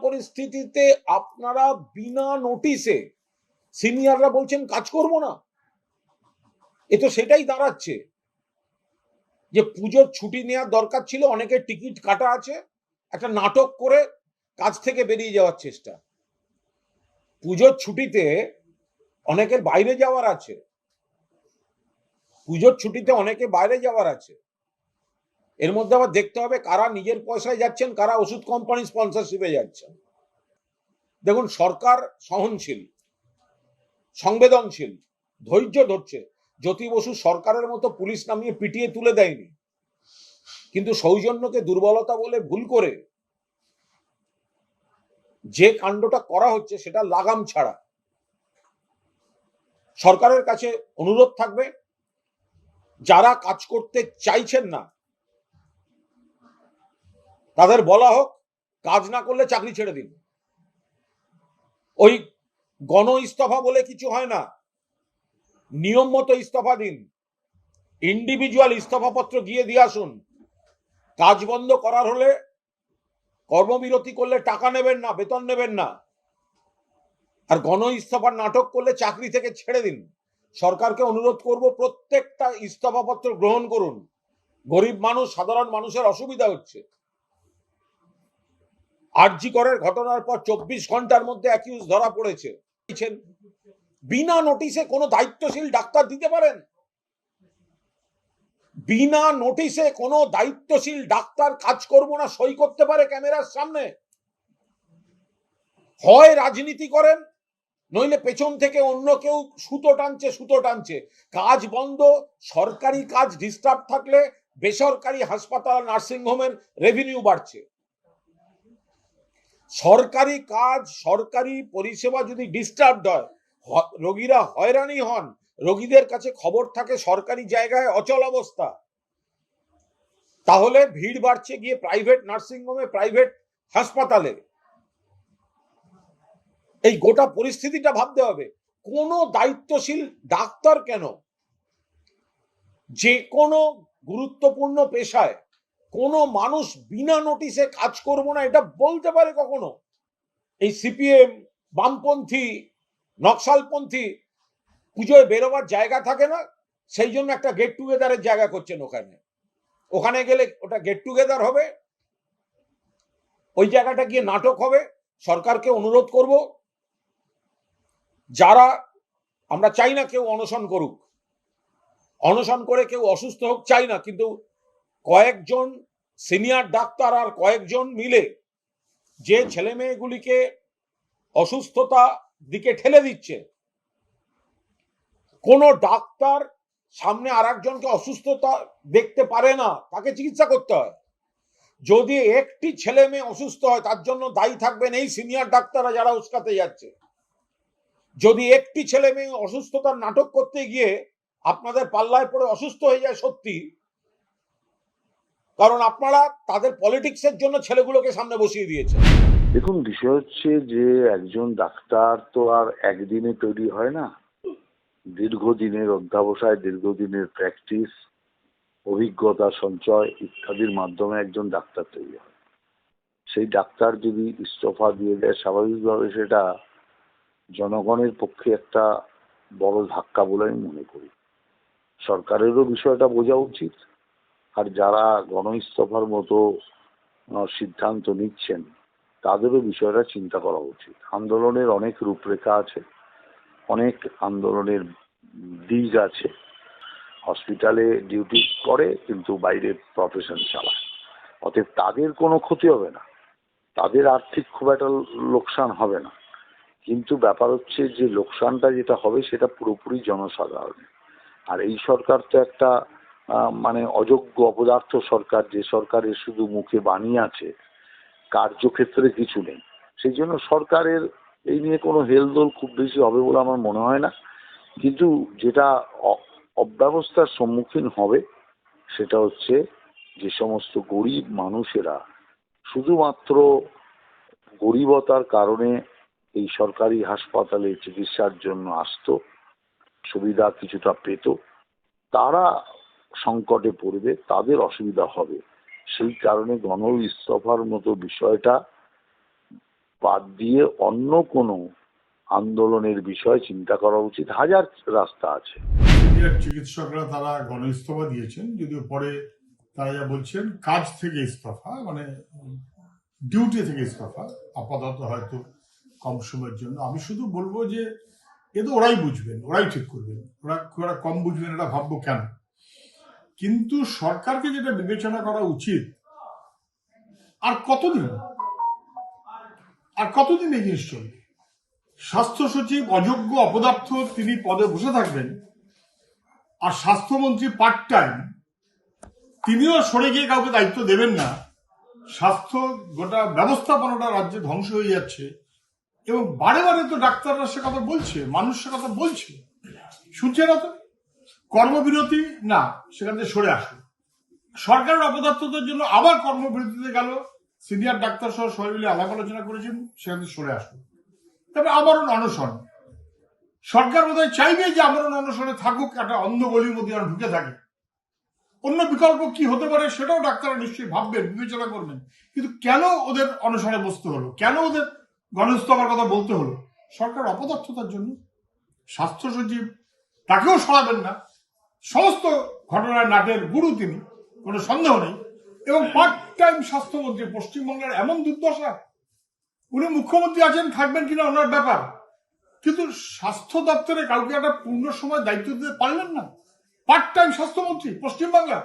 পরিস্থিতিতে আপনারা বিনা নোটিসে সিনিয়ররা বলছেন, কাজ করব না। এ তো সেটাই দাঁড়াচ্ছে। যে পুজোর ছুটি নেওয়ার দরকার ছিল, অনেকের টিকিট কাটা আছে, একটা নাটক করে কাজ থেকে বেরিয়ে যাওয়ার চেষ্টা। পুজোর ছুটিতে অনেকের বাইরে যাওয়ার আছে। পুজোর ছুটিতে অনেকে বাইরে যাওয়ার আছে। এর মধ্যে আবার দেখতে হবে কারা নিজের পয়সায় যাচ্ছেন, কারা ওষুধ কোম্পানি স্পন্সরশিপে যাচ্ছেন। দেখুন, সরকার সহনশীল, সংবেদনশীল, ধৈর্য ধরছে। জ্যোতি বসু সরকারের মতো পুলিশ নামিয়ে পিটিয়ে তুলে দেয়নি। কিন্তু সৌজন্যকে দুর্বলতা বলে ভুল করে যে কাণ্ডটা করা হচ্ছে সেটা লাগাম ছাড়া। সরকারের কাছে অনুরোধ থাকবে, যারা কাজ করতে চাইছেন না তাদের বলা হোক, কাজ না করলে চাকরি ছেড়ে দিন ওই গণ ইস্তফা বলে কিছু হয় না। নিয়ম মতো ইস্তফা দিন। ইন্ডিভিজুয়াল ইস্তফাপত্র গিয়ে দিয়ে আসুন। কাজ বন্ধ করার হলে কর্মবিরতি করলে টাকা নেবেন না, বেতন নেবেন না। আর গণ ইস্তফার নাটক করলে চাকরি থেকে ছেড়ে দিন। সরকারকে অনুরোধ করব প্রত্যেকটা ইস্তফাপত্র গ্রহণ করুন। গরিব মানুষ, সাধারণ মানুষের অসুবিধা হচ্ছে। আরজি করের ঘটনার পর চব্বিশ ঘণ্টার মধ্যে অ্যাকিউজ ধরা পড়েছে। বিনা নোটিশে কোনো দায়িত্বশীল ডাক্তার দিতে পারেন? বিনা নোটিশে কোনো দায়িত্বশীল ডাক্তার কাজ করব না, সই করতে পারে ক্যামেরার সামনে? হয় রাজনীতি করেন, নইলে পেছন থেকে অন্য কেউ সুতো টানছে সুতো টানছে। কাজ বন্ধ, সরকারি কাজ ডিস্টার্ব থাকলে বেসরকারি হাসপাতাল নার্সিংহোমের রেভিনিউ বাড়ছে। সরকারি কাজ, সরকারি পরিষেবা যদি ডিস্টার্ব হয় রোগীরা হয়রানি হন, রোগীদের কাছে খবর থাকে সরকারি জায়গায় অচল অবস্থা। তাহলে ভিড় বাড়ছে গিয়ে প্রাইভেট নার্সিংহোমে প্রাইভেট হাসপাতালে। এই গোটা পরিস্থিতিটা ভাবতে হবে। কোনো দায়িত্বশীল ডাক্তার কেন? যে কোনো গুরুত্বপূর্ণ পেশায় কোনো মানুষ বিনা নোটিশে কাজ করব না, এটা বলতে পারে কখনো? এই সিপিএম, বামপন্থী, নকশালপন্থী পুজোয় বেরোবার জায়গা থাকে না, সেই জন্য একটা গেট টুগেদারের জায়গা করছেন ওখানে। ওখানে গেলে ওটা গেট টুগেদার হবে, ওই জায়গাটা গিয়ে নাটক হবে, সরকারকে অনুরোধ করব, যারা, আমরা চাই না কেউ অনশন করুক। অনশন করে কেউ অসুস্থ হোক, চাই না, কিন্তু কয়েকজন সিনিয়র ডাক্তার আর কয়েকজন মিলে যে ছেলে মেয়েগুলিকে অসুস্থতা দিকে ঠেলে দিচ্ছে, কোন ডাক্তার সামনে আর একজনকে অসুস্থতা দেখতে পারে না, তাকে চিকিৎসা করতে হয়। যদি একটি ছেলে মেয়ে অসুস্থ হয়, তার জন্য দায়ী থাকবেন এই সিনিয়র ডাক্তাররা যারা উস্কাতে যাচ্ছে। যদি একটি ছেলে মেয়ে অসুস্থতার নাটক করতে গিয়ে আপনাদের পাল্লায় পড়ে অসুস্থ হয়ে যায় সত্যি কারণ আপনারা তাদের পলিটিক্সের জন্য ছেলেগুলোকে সামনে বসিয়ে দিয়েছেন। দেখুন, বিষয় হচ্ছে যে একজন ডাক্তার তো আর একদিনে তৈরি হয় না। দীর্ঘদিনের অধ্যাবসায়, দীর্ঘদিনের প্র্যাকটিস অভিজ্ঞতা, সঞ্চয় ইত্যাদির মাধ্যমে একজন ডাক্তার তৈরি হয়। সেই ডাক্তার যদি ইস্তফা দিয়ে দেয়, স্বাভাবিকভাবে সেটা জনগণের পক্ষে একটা বড় ধাক্কা বলে আমি মনে করি। সরকারেরও বিষয়টা বোঝা উচিত। আর যারা গণ ইস্তফার মতো সিদ্ধান্ত নিচ্ছেন, তাদেরও বিষয়টা চিন্তা করা উচিত। আন্দোলনের অনেক রূপরেখা আছে, অনেক আন্দোলনের দিক আছে। হসপিটালে ডিউটি করে কিন্তু বাইরে প্রফেশন চালায়। অতএব তাদের কোনো ক্ষতি হবে না। তাদের আর্থিক খুব একটা লোকসান হবে না। কিন্তু ব্যাপার হচ্ছে যে লোকসানটা যেটা হবে সেটা পুরোপুরি জনসাধারণের। আর এই সরকার তো একটা মানে অযোগ্য অপদার্থ সরকার, যে সরকারের শুধু মুখে বাণী আছে, কার্যক্ষেত্রে কিছু নেই। সেই জন্য সরকারের এই নিয়ে কোনো হেলদোল খুব বেশি হবে বলে আমার মনে হয় না। কিন্তু যেটা অব্যবস্থার সম্মুখীন হবে সেটা হচ্ছে যে সমস্ত গরিব মানুষেরা শুধুমাত্র গরিবতার কারণে এই সরকারি হাসপাতালে চিকিৎসার জন্য আসতো, সুবিধা কিছুটা পেত, তারা সংকটে পড়বে, তাদের অসুবিধা হবে। সেই কারণে গণ ইস্তফার মতো বিষয়টা বাদ দিয়ে অন্য কোনো আন্দোলনের বিষয় চিন্তা করা উচিত। হাজার রাস্তা আছে। চিকিৎসকরা তারা গণ ইস্তফা দিয়েছেন, যদিও পরে তারা যা বলছেন, কাজ থেকে ইস্তফা মানে ডিউটি থেকে ইস্তফা, আপাতত হয়তো কম সময়ের জন্য। আমি শুধু বলব যে এ তো ওরাই বুঝবেন, ওরাই ঠিক করবেন। ওরা ওরা কম বুঝবেন, এটা ভাববো কেন? কিন্তু সরকারকে যেটা বিবেচনা করা উচিত, আর কতদিন? আর কতদিন এই জিনিস চলবে? স্বাস্থ্য সচিব অযোগ্য অপদার্থ তিনি পদে বসে থাকবেন, আর স্বাস্থ্যমন্ত্রী পার্ট টাইম তিনিও সরে গিয়ে কাউকে দায়িত্ব দেবেন না। স্বাস্থ্য গোটা ব্যবস্থাপনাটা রাজ্যে ধ্বংস হয়ে যাচ্ছে, এবং বারে বারে তো ডাক্তাররা সে কথা বলছে, মানুষ সে কথা বলছে। শুনছে না তো? কর্মবিরতি? না, সেখান থেকে সরে আসলো সরকারের অপদার্থতার জন্য আবার কর্মবিরতিতে গেল। সিনিয়র ডাক্তার সহ সবাই মিলে আলাপ আলোচনা করেছেন, সেখান থেকে সরে আসলো তবে আবারও অনশন। সরকার বোধহয় চাইবে যে আমরণ অনশনে থাকুক, একটা অন্ধ গলির মধ্যে আর ঢুকে থাকে। অন্য বিকল্প কি হতে পারে সেটাও ডাক্তাররা নিশ্চয়ই ভাববেন, বিবেচনা করবেন। কিন্তু কেন ওদের অনশনে বসতে হলো? কেন ওদের গণস্তফার কথা বলতে হলো? সরকার অপদার্থতার জন্য স্বাস্থ্য সচিব তাকেও সরাবেন না। সমস্ত ঘটনার নাটের গুরু তিনি, কোনো সন্দেহ নেই। এবং পার্ট টাইম স্বাস্থ্যমন্ত্রী, পশ্চিমবঙ্গের এমন দুর্দশা, উনি মুখ্যমন্ত্রী আছেন, থাকবেন কিনা ওনার ব্যাপার। কিন্তু স্বাস্থ্য দপ্তরে কাউকে একটা পূর্ণ সময় দায়িত্ব দিতে পারলেন না। পার্ট টাইম স্বাস্থ্যমন্ত্রী পশ্চিমবাংলা